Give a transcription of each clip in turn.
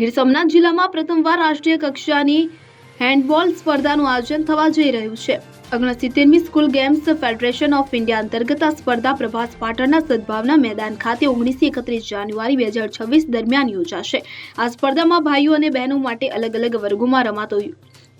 ગીર સોમનાથ જિલ્લામાં પ્રથમવાર રાષ્ટ્રીય કક્ષાની હેન્ડબોલ સ્પર્ધાનું આયોજન થવા જઈ રહ્યું છે. ઓગણસિત્તેરમી school games federation of India અંતર્ગત આ સ્પર્ધા પ્રભાસ પાટણના સદભાવના મેદાન ખાતે ઓગણીસથી એકત્રીસ જાન્યુઆરી બે હજાર છવ્વીસ દરમિયાન યોજાશે. આ સ્પર્ધામાં ભાઈઓ અને બહેનો માટે અલગ અલગ વર્ગોમાં રમાતો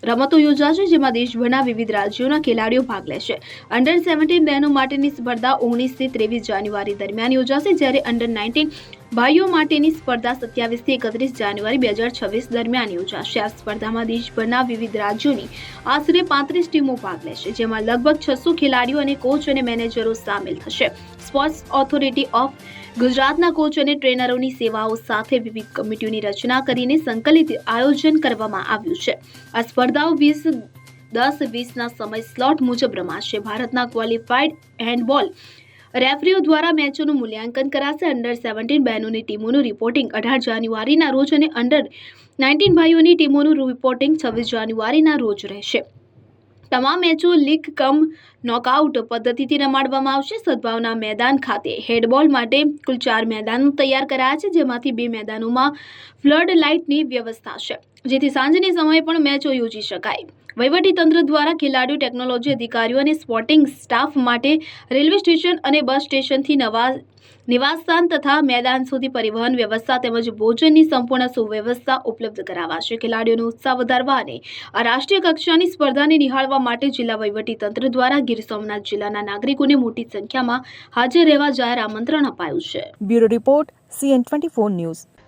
રમતો યોજાશે, જેમાં દેશભરના વિવિધ રાજ્યોના ખેલાડીઓ ભાગ લેશે. અંડર સેવન્ટીન બહેનો માટેની સ્પર્ધા ઓગણીસથી ત્રેવીસ જાન્યુઆરી દરમિયાન યોજાશે, જ્યારે અંડર નાઇન્ટીન ભાઈઓ માટેની સ્પર્ધા સત્યાવીસથી એકત્રીસ જાન્યુઆરી બે હજાર છવ્વીસ દરમિયાન યોજાશે. આ સ્પર્ધામાં દેશભરના વિવિધ રાજ્યોની આશરે પાંત્રીસ ટીમો ભાગ લેશે, જેમાં લગભગ છસો ખેલાડીઓ અને કોચ અને મેનેજરો સામેલ થશે. સ્પોર્ટ્સ ઓથોરિટી ઓફ ગુજરાતના કોચ અને ટ્રેનરોની સેવાઓ સાથે વિવિધ કમિટીઓની રચના કરીને સંકલિત આયોજન કરવામાં આવ્યું છે. આ સ્પર્ધાઓ વીસ, દસ, વીસના સમય સ્લોટ મુજબ રમાશે. ભારતના ક્વોલિફાઈડ હેન્ડબોલ રેફરીઓ દ્વારા મેચોનું મૂલ્યાંકન કરાશે. અંડર સેવન્ટીન બહેનોની ટીમોનું રિપોર્ટિંગ અઢાર જાન્યુઆરીના રોજ અને અંડર નાઇન્ટીન ભાઈઓની ટીમોનું રિપોર્ટિંગ છવ્વીસ જાન્યુઆરીના રોજ રહેશે. તમામ મેચો લીગ કમ નોકઆઉટ પદ્ધતિથી રમાડવામાં આવશે. સદભાવના મેદાન ખાતે હેડબોલ માટે કુલ ચાર મેદાનો તૈયાર કરાયા છે, જેમાંથી બે મેદાનોમાં ફ્લડ લાઇટની વ્યવસ્થા છે. જેથી સાંજની સમયે પણ મેચો યોજી શકાય. તંત્ર દ્વારા ખેલાડીઓ, ટેકનોલોજી અધિકારીઓ અને સ્પોર્ટિંગ સ્ટાફ માટે રેલવે સ્ટેશન અને બસ સ્ટેશનથી નવા નિવાસસ્થાન તથા મેદાન સુધી પરિવહન વ્યવસ્થા તેમજ ભોજનની સંપૂર્ણ સુવ્યવસ્થા ઉપલબ્ધ કરાવાશે. ખેલાડીઓનો ઉત્સાહ વધારવા અને આ રાષ્ટ્રીય કક્ષાની સ્પર્ધાને નિહાળવા માટે જિલ્લા તંત્ર દ્વારા ગીર સોમનાથ જિલ્લાના નાગરિકોને મોટી સંખ્યામાં હાજર રહેવા જાહેર આમંત્રણ અપાયું છે. Bureau report CN twenty news.